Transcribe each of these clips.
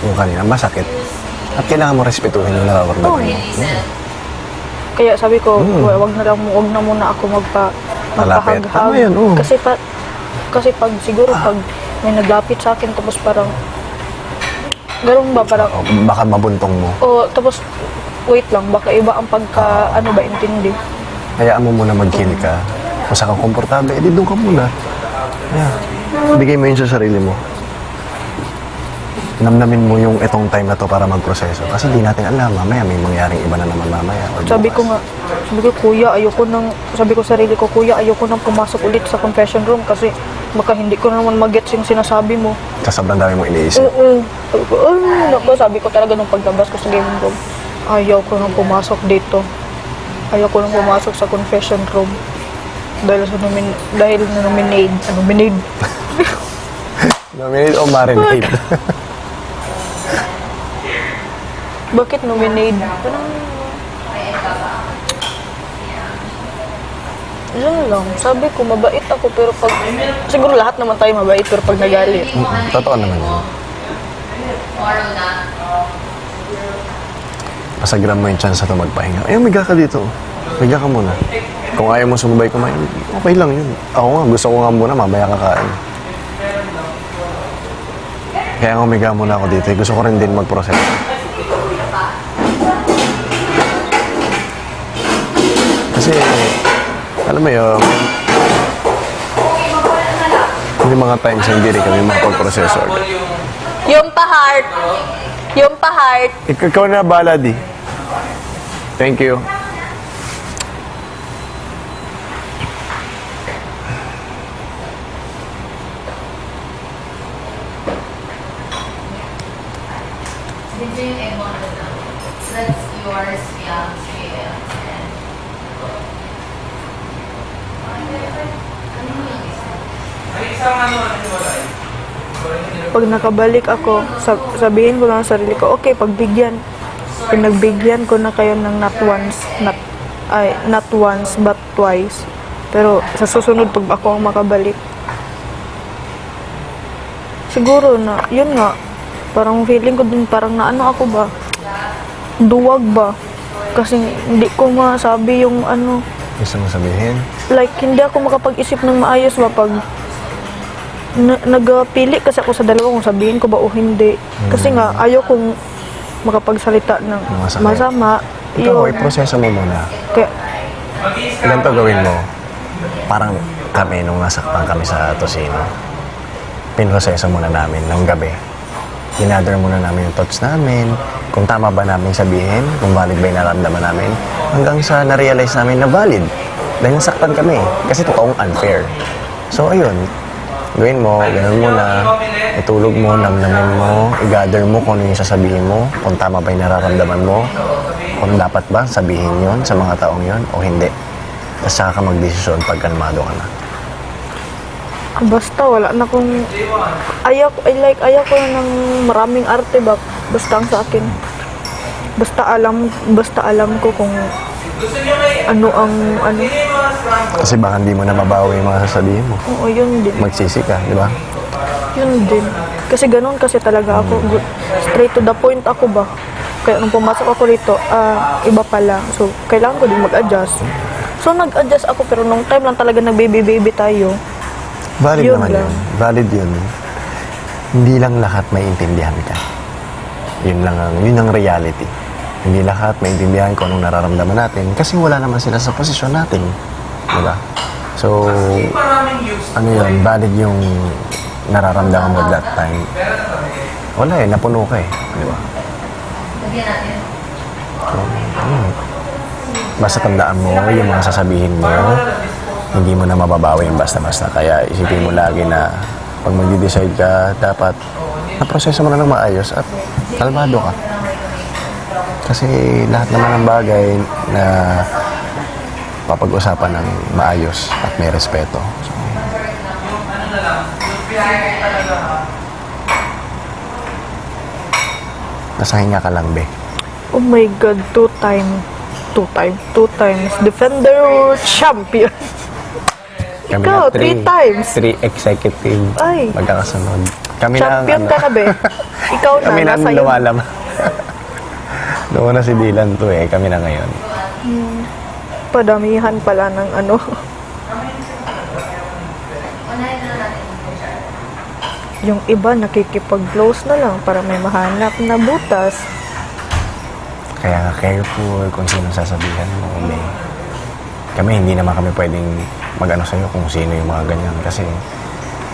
yung kanina, masakit. At kailangan mo respetuhin yung nararamdaman mo. Kaya sabi ko, Mm. "Wa- wag na lang, wag na muna ako magpa Malapit. magpahaghag. Tama yun, oo. Kasi pa kasi pag siguro pag may naglapit sa akin tapos parang ganun ba parang O, Baka mabuntong mo. oh tapos wait lang baka iba ang pagka ano ba intindi. Hayaan mo muna mag-heal ka. Kung saan ka komportable, edi doon ka muna. Yeah. Bigay mo yun sa sarili mo. Namnamin mo yung itong time na to para magproseso. Kasi di natin alam, mamaya may mangyaring iba na naman mamaya. Or Sabi ko nga, sabi ko, kuya, ayoko nang, sabi ko sa sarili ko, kuya, ayoko nang pumasok ulit sa confession room kasi baka hindi ko na naman mag-gets yung sinasabi mo. Sa sobrang dami mo iniisip. Oo. Sabi ko, ay, naku, sabi ko talaga nung paglabas ko sa gaming room, ayaw ko nang pumasok dito. Ayaw ko nang pumasok sa confession room. Dahil sa nomin, dahil na nominate, ano, nominate. Nominate o marinate. Bakit nominate? Parang, yun lang. Sabi ko, mabait ako, pero pag, siguro lahat naman tayo mabait, pero pag nagalit, Mm, Totoo naman yun. Pasagram mo yung chance na magpahinga. Ay, umiga ka dito. Umiga ka muna. Kung ayaw mo sumabay kumain, okay lang yun. Ako nga, gusto ko nga muna, mamaya kakain. Kaya nga umiga muna ako dito. Gusto ko rin din mag-process. Alam mo yun, may mga times na hindi rin kami makapag-proseso agad. yung pa-heart, yung pa-heart, Ik- Ikaw na bala, di. Thank you. Did you? That's yours, fiance, pag nakabalik ako, sab- sabihin ko lang sa sarili ko, okay, pagbigyan. Pinagbigyan ko na kayo ng not once, not, ay, not once, but twice. Pero sa susunod, pag ako ang makabalik, siguro na, yun nga, parang feeling ko din, parang naano ako ba, duwag ba? Kasi hindi ko masabi yung ano, Gusto mo sabihin? Like hindi ako makapag-isip ng maayos ba pag na, nagpili kasi ako sa dalawa kung sabihin ko ba o hindi. Kasi nga ayaw kong makapagsalita ng Masakit. masama. Ikaw, Yun. iproseso mo muna. Kaya, Ganito gawin mo. Parang kami, nung nasaktan kami sa Tosino, pinroseso muna namin nung gabi. Ginather muna namin yung thoughts namin, kung tama ba namin sabihin, kung valid ba yung naramdaman namin, hanggang sa na-realize namin na valid. Dahil nasaktan kami, kasi totoong unfair. So, ayun, gawin mo, ganun muna, itulog mo, namnamin mo, i-gather mo kung ano yung sasabihin mo, kung tama ba yung nararamdaman mo, kung dapat ba sabihin yon sa mga taong yon o hindi. Tapos saka ka magdesisyon pag kalmado ka na. basta wala na kung ayaw, I like, ayaw ko na ng maraming arte ba? Basta sa akin. Basta alam, basta alam ko kung ano ang, ano, Kasi baka hindi mo na mabawi yung mga sasabihin mo. oo, yun din. Magsisi ka, di ba? Yun din. Kasi ganun kasi talaga ako. Gu- Straight to the point ako ba. Kaya nung pumasok ako rito, ah, iba pala. So, kailangan ko din mag-adjust. So, nag-adjust ako pero nung time lang talaga nag-baby-baby tayo. Valid Yun naman lang. yun. Valid yun. Hindi lang lahat maintindihan ka. Yun lang ang, yun ang reality. Hindi lahat maintindihan kung anong nararamdaman natin kasi wala naman sila sa posisyon natin. Di ba? So, ano yun, valid yung nararamdaman mo that time. Wala eh, napuno ka eh. Di ba? lagyan natin. Basta tandaan mo yung mga sasabihin mo, hindi mo na mababawi yung basta-basta. Kaya isipin mo lagi na pag mag-decide ka, dapat naproseso mo na ng maayos at kalmado ka. Kasi lahat naman ng bagay na papag-usapan ng maayos at may respeto. So, nasa hinga ka lang, be. Oh my God, two time. Two time. Two times. Defender champion. Kami Ikaw, na three times. Three executive Ay. magkakasunod. Kami na Champion ano. ka na, be. Ikaw na, Kami na nasa ang iyo. lumalam. Noon na si Dylan to eh. Kami na ngayon. Padamihan pala ng ano. Yung iba nakikipag-close na lang para may mahanap na butas. Kaya nga careful kung sino sasabihan mo. May... Kami, hindi naman kami pwedeng mag-ano sa'yo kung sino yung mga ganyan. Kasi,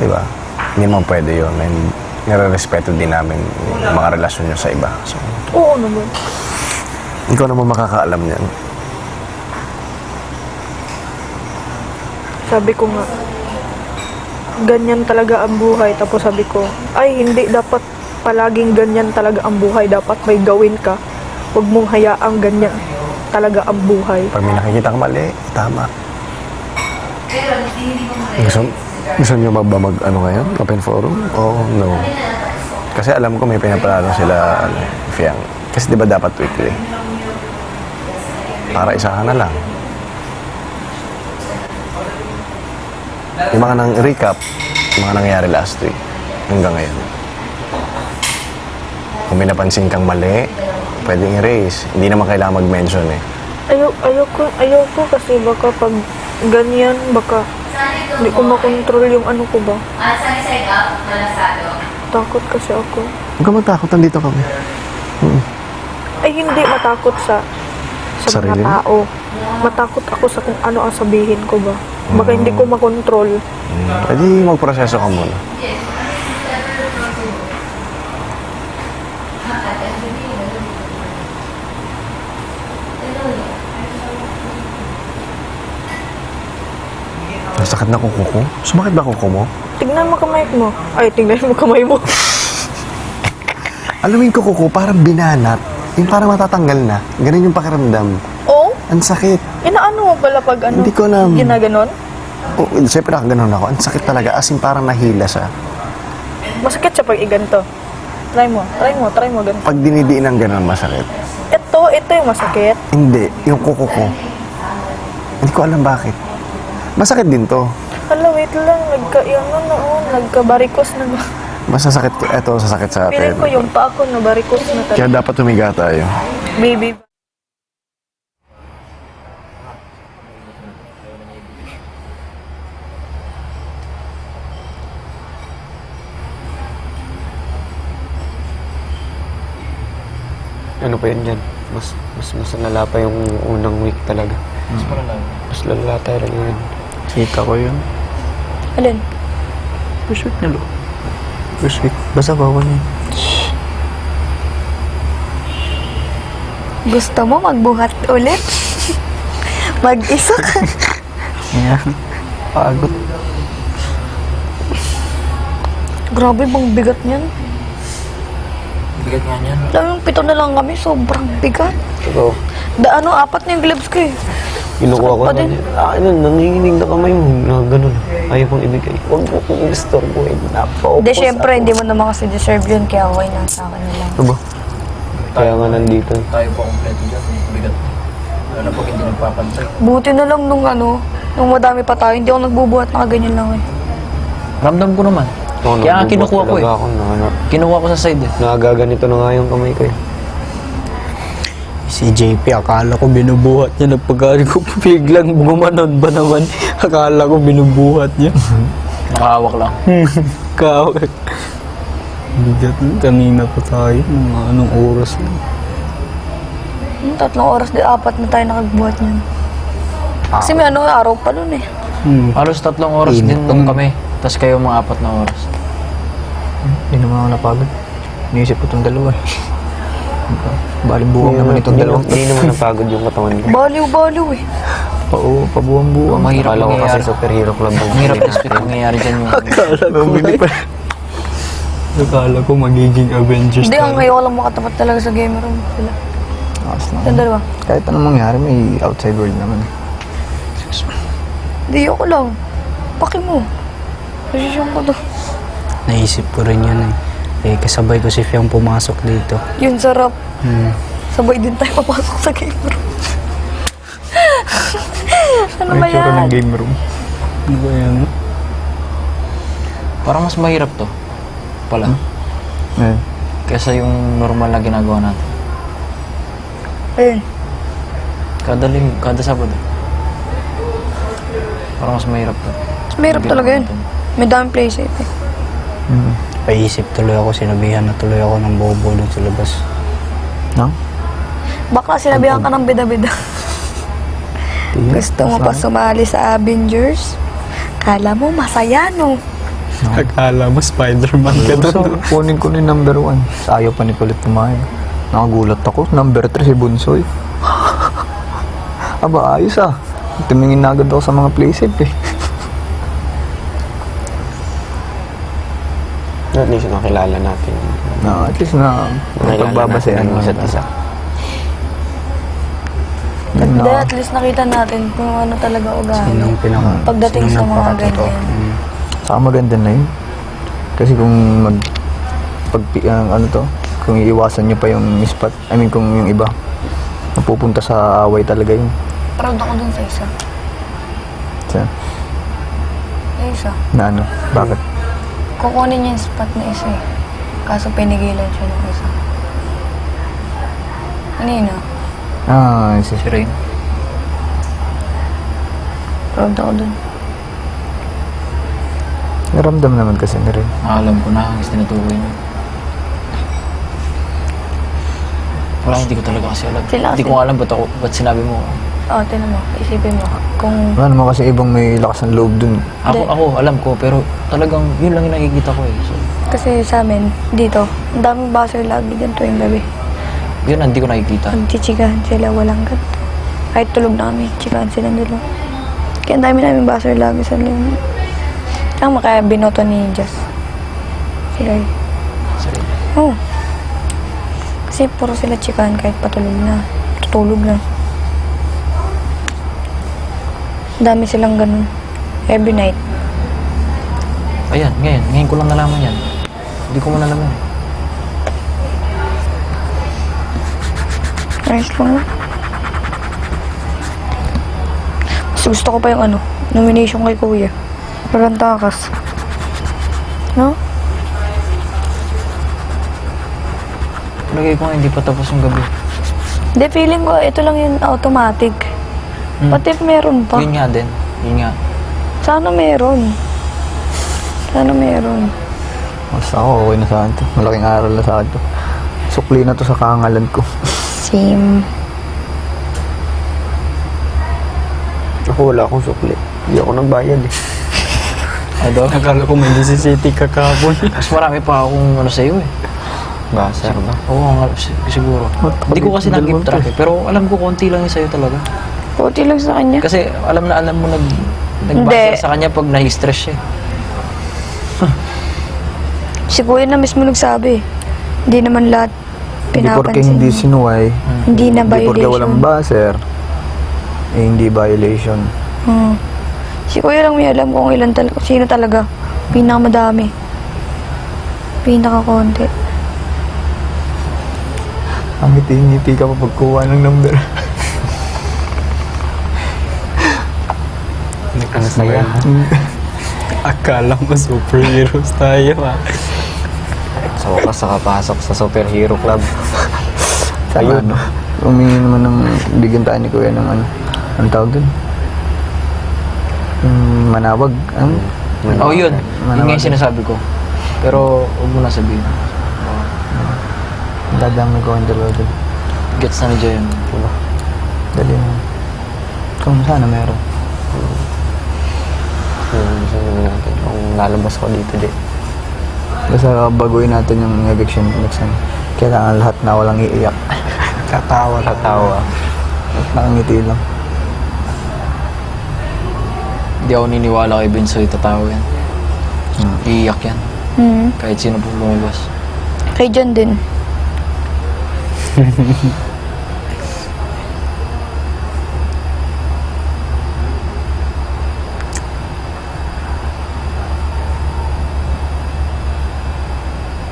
di ba, hindi naman pwede yun. And nire-respeto din namin yung mga relasyon nyo sa iba. So, Oo naman. Ikaw naman makakaalam yan. Sabi ko nga, ganyan talaga ang buhay. Tapos sabi ko, ay hindi dapat palaging ganyan talaga ang buhay. Dapat may gawin ka. Huwag mong hayaang ganyan talaga ang buhay. Pag may nakikita ka mali, tama. Gusto, gusto nyo ba ba mag, ano ngayon? Open forum? Oo, no. Kasi alam ko may pinaplano sila, ano, Fiang. Kasi di ba dapat weekly? Para isahan na lang. Yung mga nang recap, yung mga nangyayari last week, hanggang ngayon. Kung may napansin kang mali, pwedeng erase. Hindi naman kailangan mag-mention eh. Ayaw, ayoko, ayoko kasi baka pag ganyan, baka hindi ko makontrol yung ano ko ba. Takot kasi ako. Huwag ka matakot, nandito kami. Ay, hindi matakot sa sa Sarili mga tao. Matakot ako sa kung ano ang sabihin ko ba. Baka hindi ko makontrol. Pwede magproseso ka muna. Nasakit na kuko ko? Sumakit ba kuko mo? Tignan mo kamay mo. Ay, tignan mo kamay mo. Alam mo yung kuko ko, parang binanat. Yung parang matatanggal na. Ganun yung pakiramdam. oh, Ang sakit. inaano mo pala pag ano? Hindi ko alam. Ginaganon? Oh, siyempre nakaganon ako. Ang sakit talaga. As in parang nahila siya. Masakit siya pag iganto. Try mo, try mo, try mo ganito. Pag dinidiin ng ganon, masakit. Ito, ito yung masakit. Hindi. Yung kuko ko. Hindi ko alam bakit. Masakit din to. Hala, wait lang. Nagka, yung ano, oh, nagka-barikos na. Mas sasakit ko. Eto, sasakit sa atin. ko yung pa ako na barikos na Kaya talaga. dapat tumiga tayo. Baby. Ano pa yun dyan? Mas, mas, mas nalala pa yung unang week talaga. Mas malala. Mas lala talaga yun. Kita ko yun. Alin? Week na lo. First week. Basta bawal yun. Gusto mo magbuhat ulit? Mag-isa ka? Ayan. Pagod. Grabe bang bigat niyan. Bigat nga niyan. Alam mo, pito na lang kami, sobrang bigat. Ito, Da ano, apat na yung gloves ko eh. kinukuha ko Pa na. din. Ah, ano, nanginginig na kamay mo. Na ganun. Ayaw kong ibigay. Huwag mo kong i-store ko. Eh. Napaupos Hindi, syempre, ako. hindi mo naman kasi deserve yun, kaya okay na sa akin na lang. Ano ba? Kaya nga nandito. Tayo pa kompleto dyan. Bigat. Ano pag hindi nagpapantay? Buti na lang nung ano, nung madami pa tayo, hindi ako nagbubuhat, nakaganyan lang eh. Ramdam ko naman. Oo, Kaya nga nagbubuhat kinukuha ko eh. Ako, na, ano, Kinuha ko sa side eh. nagaganito na nga yung kamay ko eh. Si JP, akala ko binubuhat niya. Nagpagkari ko biglang gumanon ba naman? Akala ko binubuhat niya. Nakahawak lang. Kawak. Bigat. Kanina pa tayo. Mga anong oras na. Hmm, tatlong oras, di apat na tayo nakagbuhat niyan. Kasi may ano, araw pa nun eh. Hmm. Halos tatlong oras Init din nung nun. kami. Tapos kayo mga apat na oras. Hindi naman ako napagod. Iniisip ko itong dalawa. eh. Balibuwang naman itong dalawang. Hindi naman napagod yung katawan ko. Baliw-baliw eh. Oo, pabuwang-buwang. Mahirap Akala ko kasi superhero club. ang Mahirap pinili expect natin. mangyayari dyan yung... Akala ko, Akala ko magiging Avengers Hindi, ang ko lang makatapat talaga sa gamer room. Sila. Taas na. Yung dalawa. Kahit anong mangyari, may outside world naman. Hindi, ako lang. Paki mo. Posisyon ko to. Naisip ko rin yun eh. Eh, kasabay ko si Fiang pumasok dito. Yun sarap. Hmm. Sabay din tayo papasok sa game room. ano ba tsura ng yan? game room. Ano ba yan? Parang mas mahirap to. pala. Eh, Kesa yung normal na ginagawa natin. Ayun. Kada ling, kada Sabado. Parang mas mahirap to. Mas mahirap talaga yun. May daming place eh. Mm. Paisip tuloy ako, sinabihan na tuloy ako ng bobo dun sa labas. No? Bakla sinabihan ka ng bida-bida. Gusto mo pa sumali sa Avengers? Kala mo masaya no? Akala mo Spider-Man ka So, kunin ko yung number one. Sa ayaw pa ni Kulit kumain. Nakagulat ako. Number 3 si Bunsoy. Aba, ayos ah. Tumingin na agad ako sa mga playsafe eh. At least nakilala natin. Na, at least na pagbabasehan ang isa't isa. Hindi, na. at least nakita natin kung ano talaga ugali. Sinong pinaka... Pagdating sinong sa mga nagpakatotoo? ganyan. Mm. Saka maganda na yun. Kasi kung mag... Pag, ang ano to, kung iiwasan nyo pa yung spot, I mean kung yung iba, napupunta sa away talaga yun. Proud ako dun sa isa. Sa, Yung isa. na ano, bakit? Kukunin niya yung spot na isa eh. Kaso pinigilan siya ng isa. Kanina, Ah, si Si Rain. proud ako dun. Naramdam naman kasi na rin. Alam ko na, hangis tinutukoy niyo. Wala, hindi ko talaga kasi alam. Sila Hindi kasi- ko alam ba't, ako, ba't sinabi mo. Oh, tinan mo. Isipin mo. Kung Wala naman kasi ibang may lakas ng loob dun. Ako, Hindi. ako, alam ko, pero talagang yun lang yung nakikita ko eh. So, kasi sa amin, dito, ang daming buzzer lagi dyan tuwing gabi. yun, hindi ko nakikita. Nagchichikahan sila, walang ganito. Kahit tulog na kami, chikahan sila dalawa. Kaya ang dami namin buzzer lagi sa lima. Tama kaya binoto ni Jess. Si Ray. Sorry. Oo. Kasi puro sila chikahan kahit patulog na. Tutulog na. Ang dami silang ganun. Every night. Ayan, ngayon, ngayon ko lang nalaman yan. Hindi ko man alam yan. Ayos lang. Mas gusto ko pa yung ano, nomination kay Kuya. Parang takas. No? Lagay ko nga, hindi pa tapos yung gabi. Hindi, feeling ko, ito lang yung automatic. Hmm. What if meron pa? Yun nga din. Yun nga. Sana meron. Sana meron. Basta ako, okay na sa akin to. Malaking aral na sa akin to. Sukli na to sa kangalan ko. Same. Ako wala akong sukli. Hindi ako nagbayad eh. Ano? Akala ko may necessity ka kahapon. Mas marami pa akong ano sa'yo eh. Basa ba? Oo nga, si- siguro. Hindi ko kasi nag-keep track eh. Pero alam ko, konti lang yung sa'yo talaga. Puti lang sa kanya. Kasi alam na alam mo nag Hindi. nagbasa sa kanya pag na-stress siya. eh. Si Kuya na mismo nagsabi. Hindi naman lahat Hindi porke pinapansin. hindi sinuway, Hindi na hindi porke violation. walang buzzer, eh hindi violation. Hmm. Si Kuya lang may alam kung ilan talaga, sino talaga. Pinakamadami. Pinaka-konti. Ang ngiti-ngiti ka pa pagkuha ng number. Ano saya? Akala mo superheroes tayo ah. Sa wakas, nakapasok sa superhero club. Sana ano, humingi naman ng, bigyan tayo ni Kuya ng ano, ang tawag dun? Yung manawag, ano? Oh, yun. Yun nga yung sinasabi ko. Pero huwag mo na sabihin. Dadami ko ang dalawa dun. Gets na ni Jem. Dali mo. Kung sana meron. Yun, sabihin natin. Kung lalabas ko dito, di. Basta baguhin natin yung eviction next time. Kailangan lahat na walang iiyak. Tatawa. Tatawa. At nakangiti lang. Hindi ako niniwala kay Bensoy tatawa yan. Iiyak yan. Hmm. Kahit sino pong lumabas. Kay John din.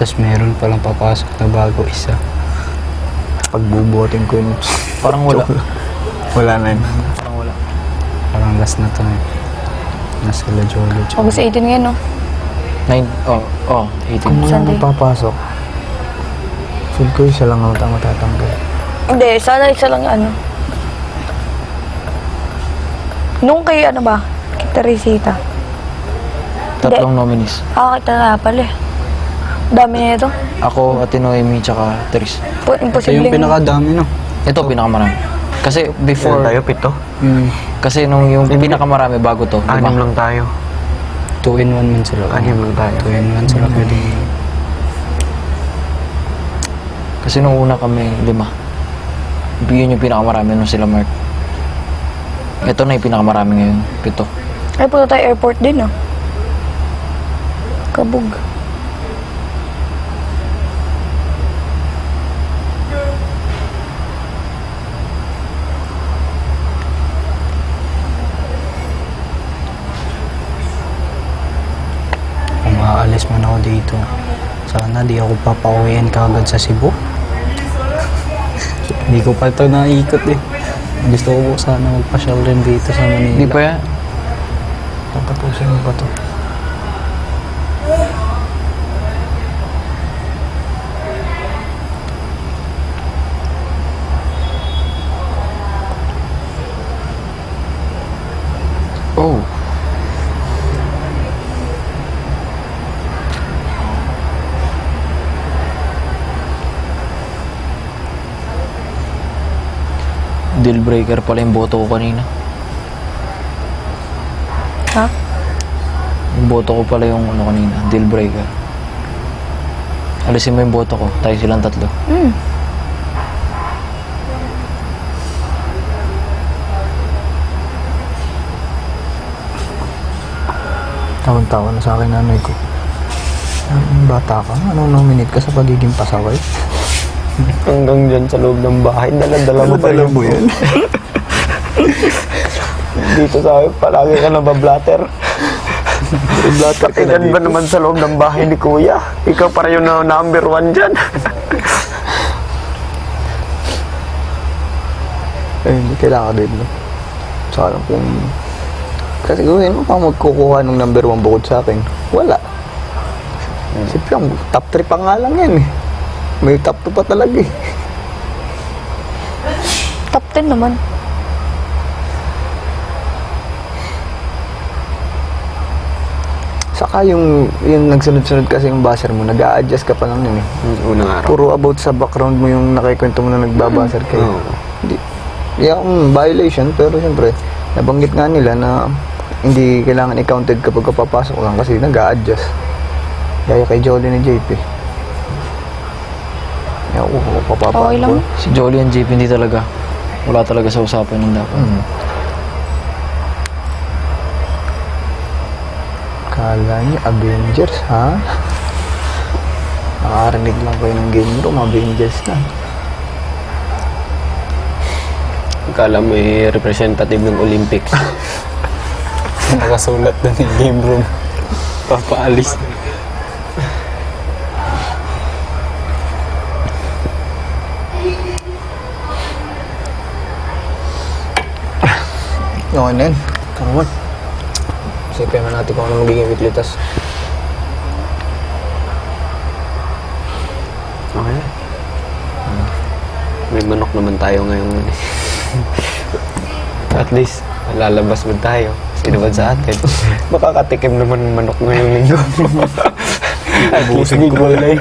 Tapos meron palang papasok na bago isa. Pagbubuhatin ko yun. Parang wala. Wala na yun. Parang wala. Parang last na to eh. Nasa La Jolo. August 18 ngayon, no? Nine, oh, oh, 18. Kung wala Sunday. nang papasok, feel ko isa lang ang matatanggal. Hindi, sana isa lang ano. Nung kay ano ba? Kay Teresita. Tatlong nominees. Ah, kita na pala eh. Dami na ito. Ako, Ate Noemi, tsaka Tris. Po, Ito yung pinakadami, no? Ito, pinakamarami. Kasi before, Ilan tayo? Pito? Hmm. kasi nung yung pinakamarami bago to, di ba? Anim lang tayo. Two in one man sila. Anim lang tayo. Two in one sila pwede. Kasi nung una kami, lima. Yun yung pinakamarami nung sila Mark. Ito na yung pinakamarami ngayon, pito. Ay, punta tayo airport din ah. Kabog. Kung aalis man ako dito, sana di ako papauwiin kagad sa Cebu. Hindi ko pa ito naikot eh. Gusto ko sana magpasyal rin dito sa Manila. Hindi pa yan. Tatapusin mo ba to? Deal breaker pala yung boto ko kanina. Ha? Yung boto ko pala yung ano kanina, deal breaker. Alisin mo yung boto ko, tayo silang tatlo. Hmm. Tawang-tawa na sa akin nanay ko. Bata ka? Anong nominate ka sa pagiging pasaway? Hanggang dyan sa loob ng bahay, dala-dala mo pa yung yan? Dito sa akin, palagi ka nabablatter. Blatter ka na Ilan ba dito. naman sa loob ng bahay ni Kuya? Ikaw para yung na- number one dyan. Eh, hindi kailangan din, no? Lang kung... Kasi gawin mo pang magkukuha ng number one bukod sa akin. Wala. Siyempre, ang top 3 pa nga lang yan eh. May top 2 pa talaga eh. Top 10 naman. Saka yung, yung nagsunod-sunod kasi yung buzzer mo, nag adjust ka pa lang yun eh. Unang araw. Puro about sa background mo yung nakikwento mo na nagbabuzzer kayo. Oo. Hindi. Yeah, um, violation, pero siyempre, nabanggit nga nila na hindi kailangan i-counted kapag kapapasok lang kasi nag adjust Gaya kay Jolly ni JP. Yeah, oo, papapasok. Okay lang. Si Jolly and JP hindi talaga. Wala talaga sa usapan ng dapat. Mm. Kala niyo Avengers, ha? Nakarinig lang kayo ng game room, Avengers na. Kala mo eh, representative ng Olympics. Nakasulat doon yung game room. Papaalis. Okay na yun. Karoon. Isipin na natin kung ano magiging weekly task. Okay na. May manok naman tayo ngayon. At least, lalabas mo tayo. Sino ba sa atin? Makakatikim naman ng manok ngayong linggo. At least di gulay.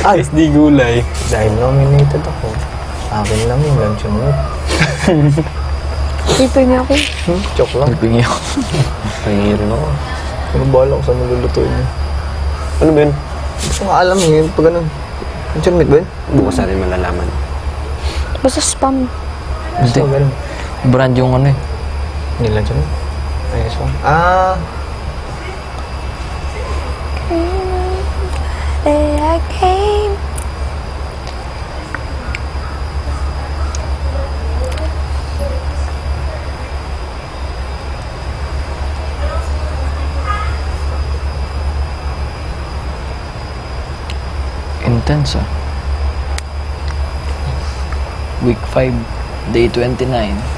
Ay, di gulay. Dahil nominated ako, akin lang yung lunch meat. Ipin niya ako. Hmm, joke lang. Nagpingi ako. Nangihirin ako. Ano bahala ko sa malulutuin niya. Ano ba yun? Gusto nga alam eh, pag ganun. Lunch meat ba yun? Bukas natin malalaman. Basta spam. Hindi. Gusto ganun. Brand yung ano eh. Hindi lunch meat? Ayos lang. Ah, There I Intense ah. Week 5, day 29.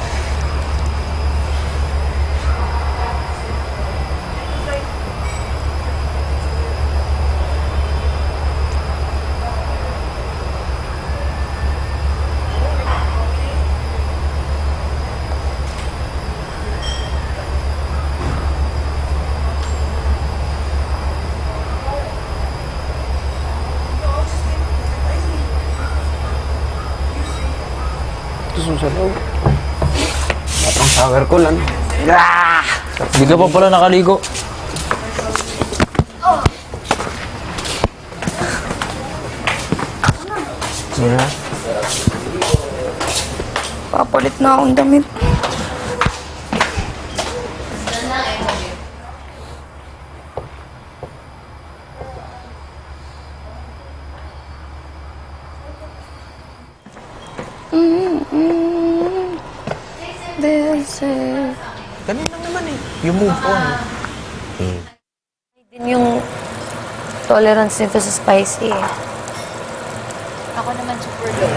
Sa loob. At ang shower ko lang. Hindi ka pa pala nakaligo. Papalit na akong damit. Tolerance nito sa spicy eh. Ako naman super low.